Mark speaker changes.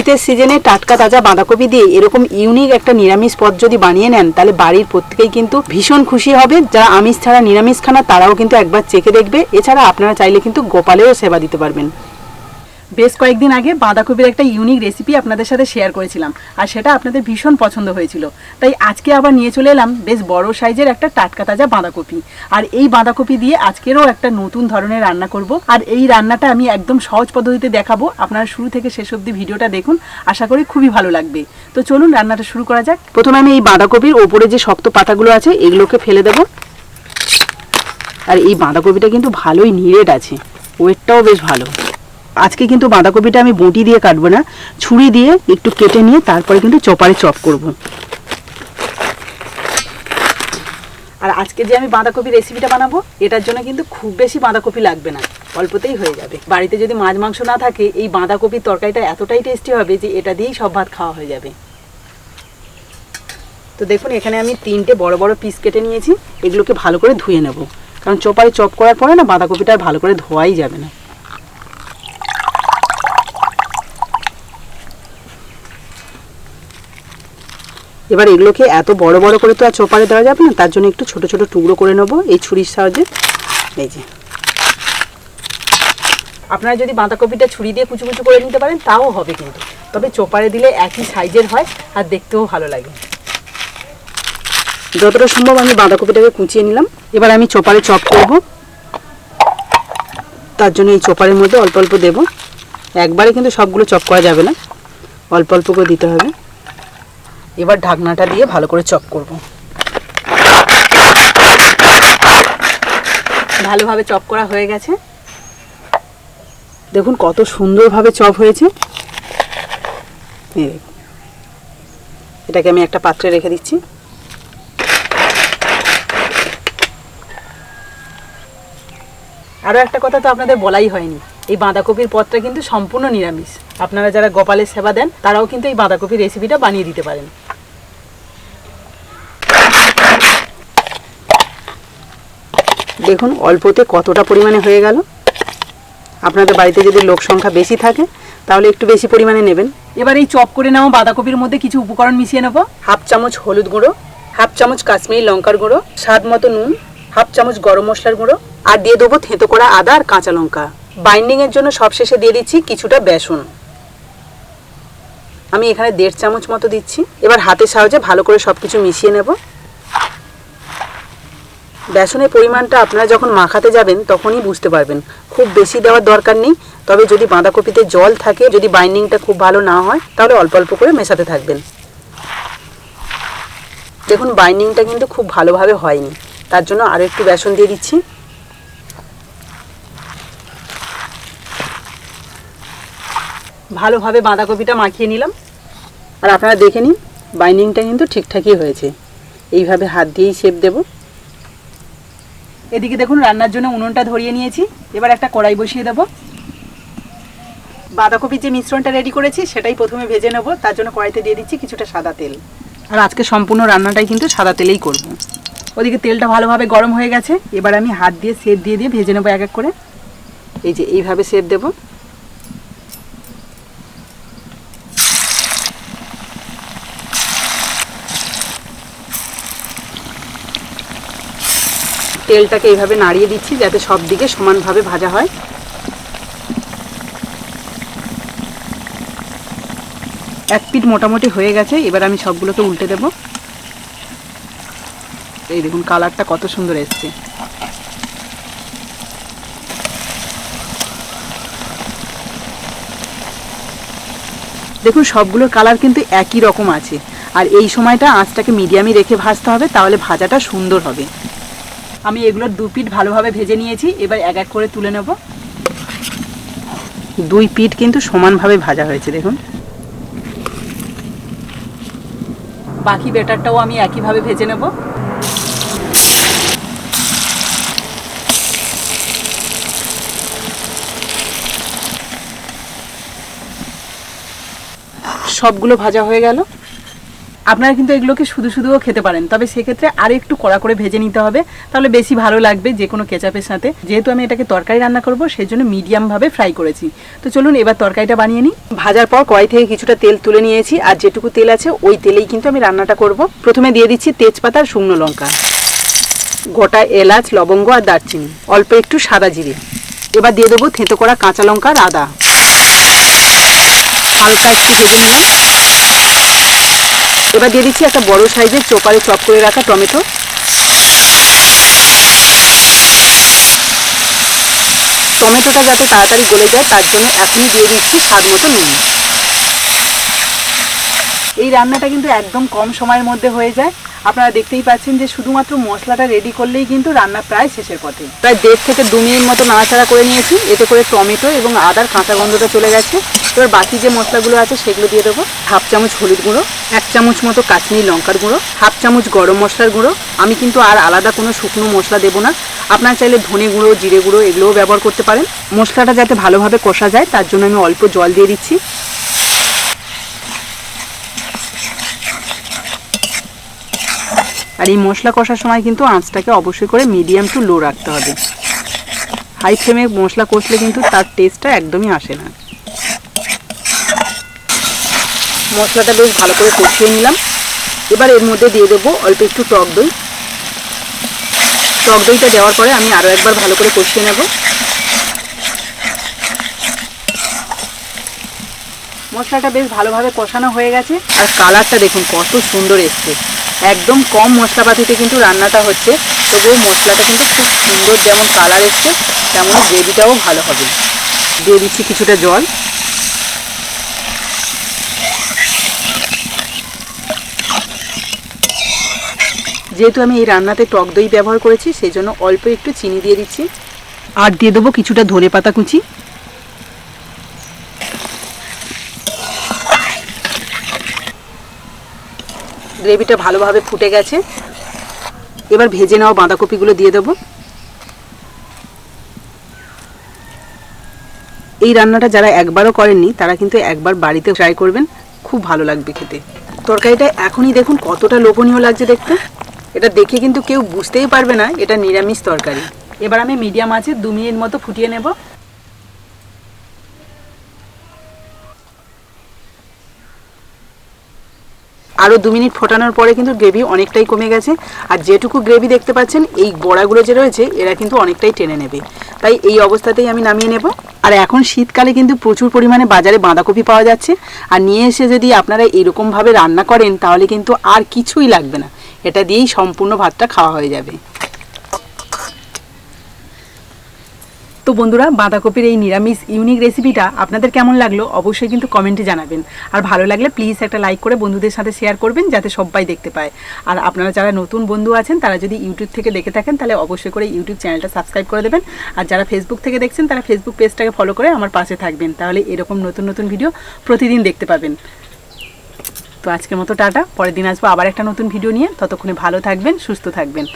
Speaker 1: শীতের সিজনে টাটকা তাজা বাঁধাকপি দিয়ে এরকম ইউনিক একটা নিরামিষ পদ যদি বানিয়ে নেন, তাহলে বাড়ির প্রত্যেকেই কিন্তু ভীষণ খুশি হবে। যারা আমিষ ছাড়া নিরামিষ খানা তারাও কিন্তু একবার চেখে দেখবে। এছাড়া আপনারা চাইলে কিন্তু গোপালেও সেবা দিতে পারবেন। বেশ কয়েকদিন আগে বাঁধাকপির একটা ইউনিক রেসিপি আপনাদের সাথে শেয়ার করেছিলাম। আর সেটা আপনাদের ভীষণ পছন্দ হয়েছিল। তাই আজকে আবার নিয়ে চলে এলাম বেশ বড় সাইজের একটা টাটকা তাজা বাঁধাকপি। আর এই বাঁধাকপি দিয়ে আজকেরও একটা নতুন ধরনের রান্না করব। আর এই রান্নাটা আমি একদম সহজ পদ্ধতিতে দেখাবো। আপনারা শুরু থেকে শেষ অবধি ভিডিওটা দেখুন। আশা করি খুবই ভালো লাগবে। তো চলুন রান্নাটা শুরু করা যাক। প্রথমে আমি এই বাঁধাকপির ওপরে যে শক্ত পাতাগুলো আছে, এগুলোকে ফেলে দেবো। আর এই বাঁধাকপিটা কিন্তু ভালোই নিরেট আছে। ওয়েটটাও বেশ ভালো। আজকে কিন্তু বাঁধাকপিটা আমি বঁটি দিয়ে কাটবো না, ছুরি দিয়ে একটু কেটে নিয়ে তারপরে কিন্তু চপারে চপ করব। আর আজকে যে আমি বাঁধাকপি রেসিপিটা বানাবো, এটার জন্য কিন্তু খুব বেশি বাঁধাকপি লাগবে না, অল্পতেই হয়ে যাবে। বাড়িতে যদি মাছ মাংস না থাকে, এই বাঁধাকপির তরকারিটা এতটাই টেস্টি হবে যে এটা দিয়েই সব ভাত খাওয়া হয়ে যাবে। তো দেখুন, এখানে আমি তিনটে বড় বড় পিস কেটে নিয়েছি, এগুলোকে ভালো করে ধুয়ে নেব। কারণ চপারে চপ করার পরে না, বাঁধাকপিটা ভালো করে ধোয়াই যাবে না। এবার এগুলোকে এত বড় বড় করে তো আর চোপারে দেওয়া যাবে না, তার জন্য একটু ছোট ছোট টুকরো করে নেব। এই ছুরির সাহায্যে। এই যে। আপনারা যদি বাঁধাকপিটা ছুরি দিয়ে কুচু কুচু করে নিতে পারেন, তাও হবে কিন্তু। তবে চোপারে দিলে একই সাইজের হয়, আর দেখতেও ভালো লাগে। যতটা সম্ভব আমি বাঁধাকপিটাকে কুচিয়ে নিলাম। এবার আমি চোপারে চপ করব। তার জন্য এই চোপারের মধ্যে অল্প অল্প দেব। একবারে কিন্তু সবগুলো চপ করা যাবে না। অল্প অল্প করে দিতে হবে। এবার ঢাকনাটা দিয়ে ভালো করে চপ করব। ভালোভাবে চপ করা হয়ে গেছে। দেখুন কত সুন্দরভাবে চপ হয়েছে। এটাকে আমি একটা পাত্রে রেখে দিচ্ছি। আরও একটা কথা তো আপনাদের বলাই হয়নি। এই বাঁধাকপির পদটা কিন্তু সম্পূর্ণ নিরামিষ। আপনারা যারা গোপালের সেবা দেন, তারাও কিন্তু এই বাঁধাকপির রেসিপিটা বানিয়ে দিতে পারেন। দেখুন অল্পতে কতটা পরিমাণে হয়ে গেল। আপনাদের বাড়িতে যদি লোক সংখ্যা বেশি থাকে তাহলে একটু বেশি পরিমাণে নেবেন। এবার এই চপ করে নেওয়া বাঁধাকপির মধ্যে কিছু উপকরণ মিশিয়ে নেব। হাফ চামচ হলুদ গুঁড়ো হাফ চামচ কাশ্মীরি লঙ্কার গুঁড়ো স্বাদ মতো নুন হাফ চামচ গরম মশলার গুঁড়ো আর দিয়ে দেবো থেঁতো করা আদা আর কাঁচা লঙ্কা। বাইন্ডিং এর জন্য সবশেষে দিয়ে দিচ্ছি কিছুটা বেসন। আমি এখানে দেড় চামচ মতো দিচ্ছি। এবার হাতের সাহায্যে ভালো করে সবকিছু মিশিয়ে নেব। বেসনের পরিমাণটা আপনারা যখন মাখাতে যাবেন, তখনই বুঝতে পারবেন। খুব বেশি দেওয়ার দরকার নেই, তবে যদি বাঁধাকপিতে জল থাকে, যদি বাইন্ডিংটা খুব ভালো না হয়, তাহলে অল্প অল্প করে মেশাতে থাকবেন। দেখুন বাইন্ডিংটা কিন্তু খুব ভালোভাবে হয়নি। তার জন্য আরও একটু বেসন দিয়ে দিচ্ছি। ভালোভাবে বাঁধাকপিটা মাখিয়ে নিলাম। আর আপনারা দেখে নিন বাইন্ডিংটা কিন্তু ঠিকঠাকই হয়েছে। এইভাবে হাত দিয়েই শেপ দেব। এদিকে দেখুন, রান্নার জন্য উনুনটা ধরিয়ে নিয়েছি। এবার একটা কড়াই বসিয়ে দেবো। বাঁধাকপির যে মিশ্রণটা রেডি করেছি, সেটাই প্রথমে ভেজে নেব। তার জন্য কড়াইতে দিয়ে দিচ্ছি কিছুটা সাদা তেল। আর আজকে সম্পূর্ণ রান্নাটাই কিন্তু সাদা তেলেই করব। ওদিকে তেলটা ভালোভাবে গরম হয়ে গেছে। এবার আমি হাত দিয়ে সেপ দিয়ে দিয়ে ভেজে নেব এক এক করে। এই যে এইভাবে সেপ দেবো। তেলটাকে এইভাবে নাড়িয়ে দিচ্ছি যাতে সব দিকে সমানভাবে ভাজা হয়। এক পিঠ মোটামুটি হয়ে গেছে, এবার আমি সবগুলোকে উল্টে দেব। এই দেখুন, কালারটা কত সুন্দর এসছে। দেখুন, সবগুলোর কালার কিন্তু একই রকম আছে। আর এই সময়টা আঁচটাকে মিডিয়ামে রেখে ভাজতে হবে, তাহলে ভাজাটা সুন্দর হবে। আমি এগুলোর দু পিঠ ভালোভাবে ভেজে নিয়েছি, এবার এক এক করে তুলে নেব। দুই পিঠ কিন্তু সমানভাবে ভাজা হয়েছে, দেখুন। বাকি বেটারটাও আমি একইভাবে ভেজে নেব। সবগুলো ভাজা হয়ে গেল। আপনারা কিন্তু এগুলোকে শুধু শুধুও খেতে পারেন। তবে সেক্ষেত্রে আরও একটু কড়া করে ভেজে নিতে হবে। তাহলে বেশি ভালো লাগবে যে কোনো কেচাপের সাথে। যেহেতু আমি এটাকে তরকারি রান্না করব সেই জন্য মিডিয়ামভাবে ফ্রাই করেছি। তো চলুন এবার তরকারিটা বানিয়ে নিই। ভাজার পর কড়াই থেকে কিছুটা তেল তুলে নিয়েছি। আর যেটুকু তেল আছে, ওই তেলেই কিন্তু আমি রান্নাটা করব। প্রথমে দিয়ে দিচ্ছি তেজপাতা আর শুকনো লঙ্কা। গোটা এলাচ, লবঙ্গ আর দারচিনি। অল্প একটু সাদা জিরে। এবার দিয়ে দেবো থেঁতো করা কাঁচা লঙ্কা আর আদা। হালকা একটু ভেজে নিলাম এবার দিয়ে দিচ্ছি একটা বড় সাইজের চোপারে চপ করে রাখা টমেটো। টমেটোটা যাতে তাড়াতাড়ি গলে যায়, তার জন্য এখনই দিয়ে দিচ্ছি স্বাদ মতো নুন। এই রান্নাটা কিন্তু একদম কম সময়ের মধ্যে হয়ে যায়। আপনারা দেখতেই পাচ্ছেন যে শুধুমাত্র মশলাটা রেডি করলেই কিন্তু রান্না প্রায় শেষের পথে। প্রায় দেড় থেকে দু মিনিট মতো নাড়াচাড়া করে নিয়েছি, এতে করে টমেটো এবং আদার কাঁচা গন্ধটা চলে গেছে। এবার বাকি যে মশলাগুলো আছে সেগুলো দিয়ে দেবো। হাফ চামচ হলুদ গুঁড়ো, এক চামচ মতো কাশ্মীরি লঙ্কার গুঁড়ো, হাফ চামচ গরম মশলার গুঁড়ো। আমি কিন্তু আর আলাদা কোনো শুকনো মশলা দেবো না। আপনারা চাইলে ধনে গুঁড়ো, জিরে গুঁড়ো এগুলোও ব্যবহার করতে পারেন। মশলাটা যাতে ভালোভাবে কষা যায়, তার জন্য আমি অল্প জল দিয়ে দিচ্ছি। আর এই মশলা কষার সময় কিন্তু আঁচটাকে অবশ্যই করে মিডিয়াম টু লো রাখতে হবে। হাই ফ্লেমে মশলা কষলে কিন্তু তার টেস্টটা একদমই আসে না। মশলাটা বেশ ভালো করে কষিয়ে নিলাম। এবার এর মধ্যে দিয়ে দেবো অল্প একটু টক দই। টক দইটা দেওয়ার পরে আমি আরও একবার ভালো করে কষিয়ে নেব। মশলাটা বেশ ভালোভাবে কষানো হয়ে গেছে। আর কালারটা দেখুন কত সুন্দর এসছে। একদম কম মশলাপাতিতে কিন্তু রান্নাটা হচ্ছে। তবুও মশলাটা কিন্তু খুব সুন্দর যেমন কালার এসছে তেমন গ্রেভিটাও ভালো হবে। দিয়ে দিচ্ছি কিছুটা জল। যেহেতু আমি এই রান্নাতে টক দই ব্যবহার করেছি সেই জন্য অল্প একটু চিনি দিয়ে দিচ্ছি। আর দিয়ে দেবো কিছুটা ধনে পাতা কুচি। গ্রেভিটা ভালোভাবে ফুটে গেছে। এবার ভেজে নেওয়া বাঁধাকপিগুলো দিয়ে দেবো। এই রান্নাটা যারা একবারও করেননি, তারা কিন্তু একবার বাড়িতে ট্রাই করবেন। খুব ভালো লাগবে খেতে। তরকারিটা এখনই দেখুন কতটা লোভনীয় লাগছে দেখতে। এটা দেখে কিন্তু কেউ বুঝতেই পারবে না, এটা নিরামিষ তরকারি। এবার আমি মিডিয়াম আছে দু মিনিট মতো ফুটিয়ে নেব। আরও দু মিনিট ফোটানোর পরে কিন্তু গ্রেভি অনেকটাই কমে গেছে। আর যেটুকু গ্রেভি দেখতে পাচ্ছেন, এই বড়াগুলো যে রয়েছে, এরা কিন্তু অনেকটাই টেনে নেবে। তাই এই অবস্থাতেই আমি নামিয়ে নেব। আর এখন শীতকালে কিন্তু প্রচুর পরিমাণে বাজারে বাঁধাকপি পাওয়া যাচ্ছে। আর নিয়ে এসে যদি আপনারা এরকমভাবে রান্না করেন, তাহলে কিন্তু আর কিছুই লাগবে না। এটা দিয়েই সম্পূর্ণ ভাতটা খাওয়া হয়ে যাবে। তো বন্ধুরা, বাঁধাকপির এই নিরামিষ ইউনিক রেসিপিটা আপনাদের কেমন লাগল অবশ্যই কিন্তু কমেন্টে জানাবেন। আর ভালো লাগলে প্লিজ একটা লাইক করে বন্ধুদের সাথে শেয়ার করবেন যাতে সবাই দেখতে পায়। আর আপনারা যারা নতুন বন্ধু আছেন, তারা যদি ইউটিউব থেকে দেখে থাকেন, তাহলে অবশ্যই করে ইউটিউব চ্যানেলটা সাবস্ক্রাইব করে দেবেন। আর যারা ফেসবুক থেকে দেখছেন, তারা ফেসবুক পেজটাকে ফলো করে আমার পাশে থাকবেন। তাহলে এরকম নতুন নতুন ভিডিও প্রতিদিন দেখতে পাবেন। তো আজকের মতো টাটা, পরের দিন আসব আবার একটা নতুন ভিডিও নিয়ে। ততক্ষণে ভালো থাকবেন, সুস্থ থাকবেন।